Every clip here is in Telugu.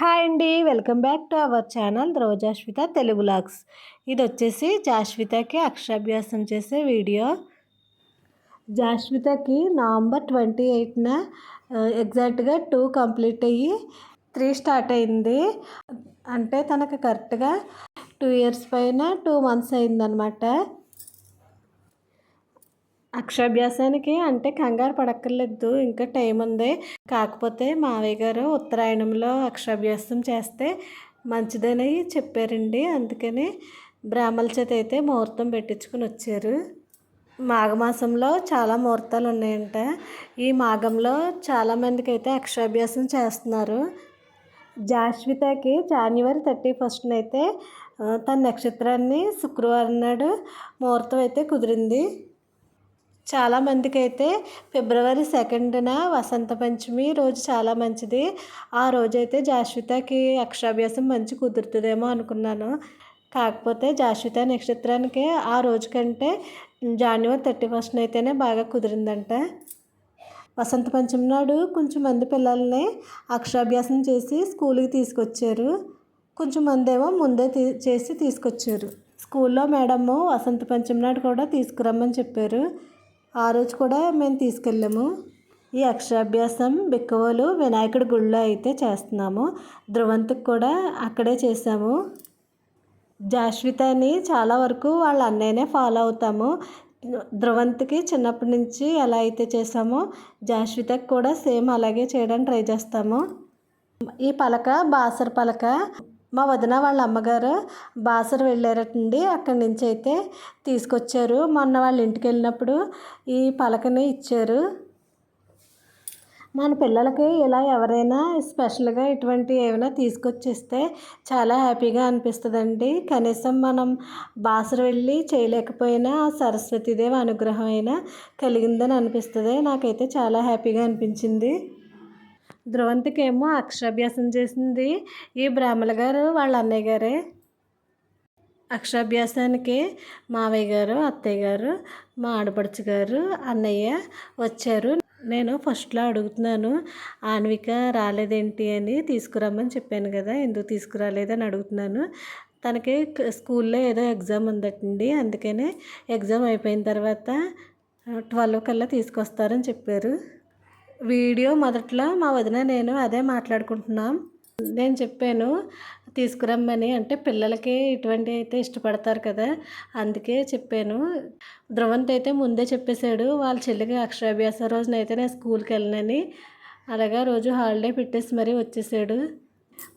హాయ్ అండి. Welcome back to our channel Rojashwitha Telugu vlogs. ఇది వచ్చేసి జాశ్వితకి అక్షరాభ్యాసం చేసే వీడియో. జాశ్వితకి నవంబర్ ట్వంటీ ఎయిట్న ఎగ్జాక్ట్గా టూ కంప్లీట్ అయ్యి త్రీ స్టార్ట్ అయింది. అంటే తనకు కరెక్ట్గా టూ ఇయర్స్ పైన టూ మంత్స్ అయిందనమాట అక్షరాభ్యాసానికి అంటే కంగారు పడక్కర్లేదు. ఇంకా టైం ఉంది. కాకపోతే మావయ్య గారు ఉత్తరాయణంలో అక్షరాభ్యాసం చేస్తే మంచిదని చెప్పారండి. అందుకని బ్రాహ్మల చేత అయితే ముహూర్తం పెట్టించుకుని వచ్చారు. మాఘమాసంలో చాలా ముహూర్తాలు ఉన్నాయంట. ఈ మాఘంలో చాలామందికి అయితే అక్షరాభ్యాసం చేస్తున్నారు. జాస్వితకి జనవరి థర్టీ ఫస్ట్న అయితే తన నక్షత్రాన్ని శుక్రవారం నాడు ముహూర్తం అయితే కుదిరింది. చాలామందికి అయితే ఫిబ్రవరి సెకండ్న వసంత పంచమి రోజు చాలా మంచిది. ఆ రోజైతే జాశ్వితకి అక్షరాభ్యాసం మంచి కుదురుతుందేమో అనుకున్నాను. కాకపోతే జాశ్విత నక్షత్రానికి ఆ రోజు కంటే జాన్యువరి థర్టీ ఫస్ట్ అయితేనే బాగా కుదిరిందంట. వసంత పంచమి నాడు కొంచెం మంది పిల్లల్ని అక్షరాభ్యాసం చేసి స్కూల్కి తీసుకొచ్చారు. కొంచెం మంది ఏమో ముందే తీ చేసి తీసుకొచ్చారు. స్కూల్లో మేడము వసంత పంచమి నాడు కూడా తీసుకురమ్మని చెప్పారు. ఆ రోజు కూడా మేము తీసుకెళ్ళాము. ఈ అక్షరాభ్యాసం బిక్కవోలు వినాయకుడి గుళ్ళో అయితే చేస్తున్నాము. ధ్రువంతికి కూడా అక్కడే చేసాము జాశ్వితని చాలా వరకు వాళ్ళ అన్నయ్యనే ఫాలో అవుతాము. ధ్రువంతికి చిన్నప్పటి నుంచి ఎలా అయితే చేసామో జాశ్వితకి కూడా సేమ్ అలాగే చేయడానికి ట్రై చేస్తాము. ఈ పలక బాసర్ పలక మా వదిన వాళ్ళ అమ్మగారు బాసర వెళ్ళారటండి. అక్కడి నుంచి అయితే తీసుకొచ్చారు. మొన్న వాళ్ళ ఇంటికి వెళ్ళినప్పుడు ఈ పలకని ఇచ్చారు. మన పిల్లలకి ఇలా ఎవరైనా స్పెషల్గా ఇటువంటి ఏమైనా తీసుకొచ్చిస్తే చాలా హ్యాపీగా అనిపిస్తుందండి. కనీసం మనం బాసర వెళ్ళి చేయలేకపోయినా సరస్వతీదేవి అనుగ్రహం అయినా కలిగిందని అనిపిస్తుంది. నాకైతే చాలా హ్యాపీగా అనిపించింది. ధ్రువంతికేమో అక్షరాభ్యాసం చేసింది. ఈ బ్రాహ్మణ గారు వాళ్ళ అన్నయ్య గారే? అక్షరాభ్యాసానికి మావయ్య గారు అత్తయ్య గారు మా ఆడపడుచు గారు అన్నయ్య వచ్చారు. నేను ఫస్ట్లో అడుగుతున్నాను ఆన్విక రాలేదేంటి అని తీసుకురమ్మని చెప్పాను కదా ఎందుకు తీసుకురాలేదని అడుగుతున్నాను. తనకి స్కూల్లో ఏదో ఎగ్జామ్ ఉందటండి అందుకనే ఎగ్జామ్ అయిపోయిన తర్వాత ట్వెల్వ్ కల్లా తీసుకొస్తారని చెప్పారు. వీడియో మొదట్లో మా వదిన నేను అదే మాట్లాడుకుంటున్నాం. నేను చెప్పాను తీసుకురమ్మని. అంటే పిల్లలకి ఇటువంటి అయితే ఇష్టపడతారు కదా అందుకే చెప్పాను. ధ్రువంత్ అయితే ముందే చెప్పేశాడు వాళ్ళ చెల్లికి అక్షరాభ్యాస రోజునైతే నేను స్కూల్కి వెళ్ళనని. అలాగా రోజు హాలిడే పెట్టేసి మరీ వచ్చేసాడు.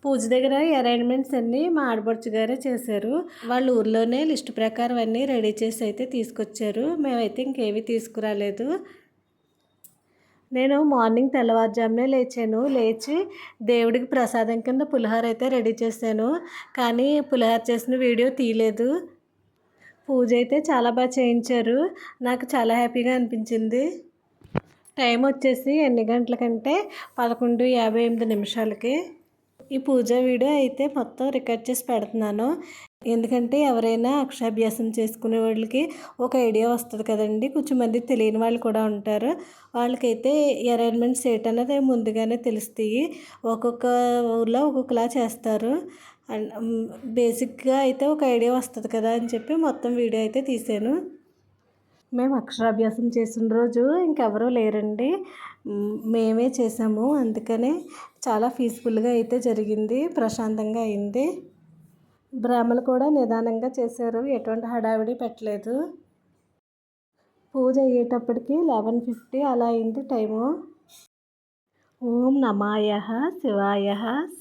పూజ దగ్గర అరేంజ్మెంట్స్ అన్నీ మా ఆడపడుచు గారే చేశారు. వాళ్ళ ఊర్లోనే లిస్ట్ ప్రకారం అన్నీ రెడీ చేసి అయితే తీసుకొచ్చారు. మేమైతే ఇంకేమీ తీసుకురాలేదు. నేను మార్నింగ్ తెల్లవారుజామునే లేచాను. లేచి దేవుడికి ప్రసాదం కింద పులిహోర అయితే రెడీ చేశాను. కానీ పులిహోర చేసిన వీడియో తీయలేదు. పూజ అయితే చాలా బాగా చేయించారు. నాకు చాలా హ్యాపీగా అనిపించింది. టైం వచ్చేసి ఎన్ని గంటలకంటే పదకొండు యాభై ఎనిమిది నిమిషాలకి. ఈ పూజ వీడియో అయితే మొత్తం రికార్డ్ చేసి పెడుతున్నాను. ఎందుకంటే ఎవరైనా అక్షరాభ్యాసం చేసుకునే వాళ్ళకి ఒక ఐడియా వస్తుంది కదండి. కొంచెం మంది తెలియని వాళ్ళు కూడా ఉంటారు. వాళ్ళకైతే అరేంజ్మెంట్స్ అనేది ముందుగానే తెలుస్తాయి. ఒక్కొక్క ఊర్లో ఒక్కొక్కలా చేస్తారు. బేసిక్గా అయితే ఒక ఐడియా వస్తుంది కదా అని చెప్పి మొత్తం వీడియో అయితే తీసాను మేము అక్షరాభ్యాసం చేసిన రోజు ఇంకెవరూ లేరండి. మేమే చేసాము. అందుకనే చాలా పీస్ఫుల్గా అయితే జరిగింది. ప్రశాంతంగా అయింది. బ్రాహ్మలు కూడా నిదానంగా చేశారు. ఎటువంటి హడావిడి పెట్టలేదు. పూజ అయ్యేటప్పటికి లెవెన్ ఫిఫ్టీ అలా అయింది టైము. ఓం నమాయ శివాయ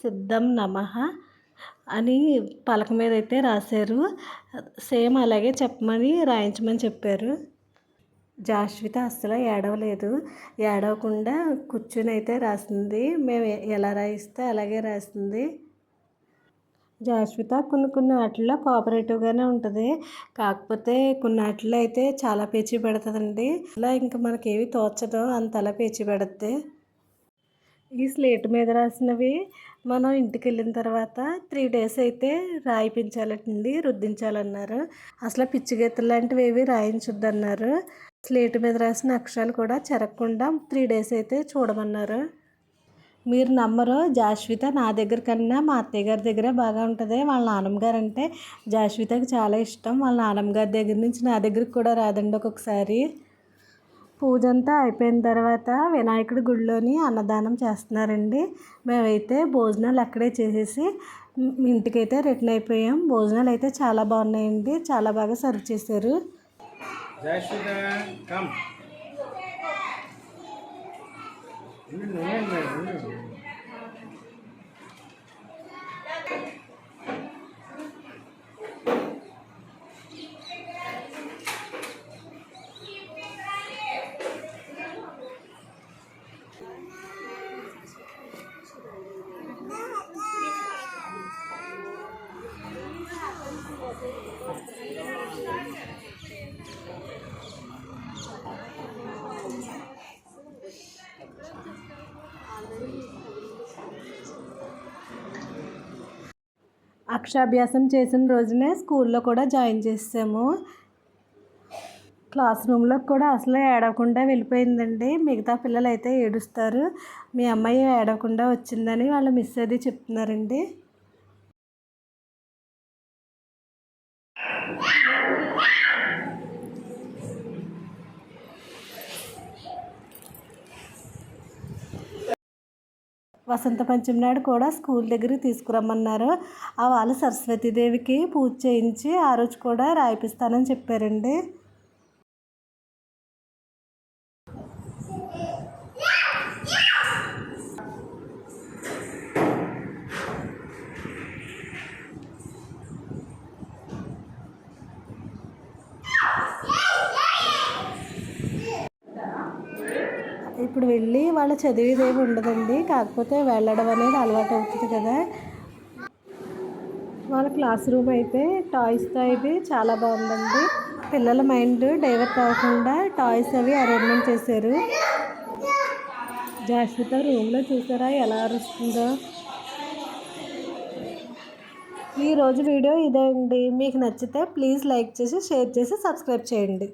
సిద్ధం నమ అని పలక మీద అయితే రాశారు. సేమ్ అలాగే చెప్పమని రాయించమని చెప్పారు. జాశ్విత అస్సలు ఏడవలేదు. ఏడవకుండా కూర్చుని అయితే రాసింది. మేము ఎలా రాయిస్తే అలాగే రాసింది. జాస్విత కొన్ని కొన్ని వాటిల్లో కోఆపరేటివ్గానే ఉంటుంది. కాకపోతే కొన్ని వాటిల్లో అయితే చాలా పేచీ పెడుతుందండి. అలా ఇంకా మనకేవి తోచదో అంతలా పేచీ పెడుద్ది. ఈ స్లేట్ మీద రాసినవి మనం ఇంటికి వెళ్ళిన తర్వాత త్రీ డేస్ అయితే రాయిపించాలండి రుద్దించాలన్నారు. అసలు పిచ్చిగెత్తులు లాంటివి ఏవి రాయించొద్దన్నారు. స్లేట్ మీద రాసిన అక్షరాలు కూడా చెరగకుండా త్రీ డేస్ అయితే చూడమన్నారు. మీరు నమ్మరు? జాస్విత నా దగ్గర కన్నా మా అత్తయ్య గారి దగ్గర బాగా ఉంటుంది. వాళ్ళ నానమ్మ గారు అంటే జాస్వితకి చాలా ఇష్టం. వాళ్ళ నానమ్మ గారి దగ్గర నుంచి నా దగ్గరికి కూడా రాదండి ఒక్కొక్కసారి. పూజ అంతా అయిపోయిన తర్వాత వినాయకుడి గుడిలోని అన్నదానం చేస్తున్నారండి. మేమైతే భోజనాలు అక్కడే చేసేసి ఇంటికైతే రిటర్న్ అయిపోయాం. భోజనాలు అయితే చాలా బాగున్నాయండి. చాలా బాగా సర్వ్ చేశారు. 你弄完没 అక్షరాభ్యాసం చేసిన రోజునే స్కూల్లో కూడా జాయిన్ చేసాము క్లాస్ రూమ్లో కూడా అసలు ఏడవకుండా వెళ్ళిపోయిందండి. మిగతా పిల్లలు అయితే ఏడుస్తారు. మీ అమ్మాయి ఏడవకుండా వచ్చిందని వాళ్ళు మిస్ అది చెప్తున్నారండి. వసంత పంచమి నాడు కూడా స్కూల్ దగ్గరికి తీసుకురమ్మన్నారు. ఆ వాళ్ళు సరస్వతీదేవికి పూజ చేయించి ఆ రోజు కూడా రాయిపిస్తానని చెప్పారండి. ఇప్పుడు వెళ్ళి వాళ్ళ చదివేది ఏమి ఉండదండి. కాకపోతే వెళ్ళడం అనేది అలవాటు అవుతుంది కదా. వాళ్ళ క్లాస్ రూమ్ అయితే టాయ్స్తో అయితే చాలా బాగుందండి. పిల్లల మైండ్ డైవర్ట్ అవ్వకుండా టాయ్స్ అవి అరేంజ్మెంట్ చేశారు. జాస్మిత రూమ్లో చూసారా ఎలా అరుస్తుందో. ఈరోజు వీడియో ఇదే అండి. మీకు నచ్చితే ప్లీజ్ లైక్ చేసి షేర్ చేసి సబ్స్క్రైబ్ చేయండి.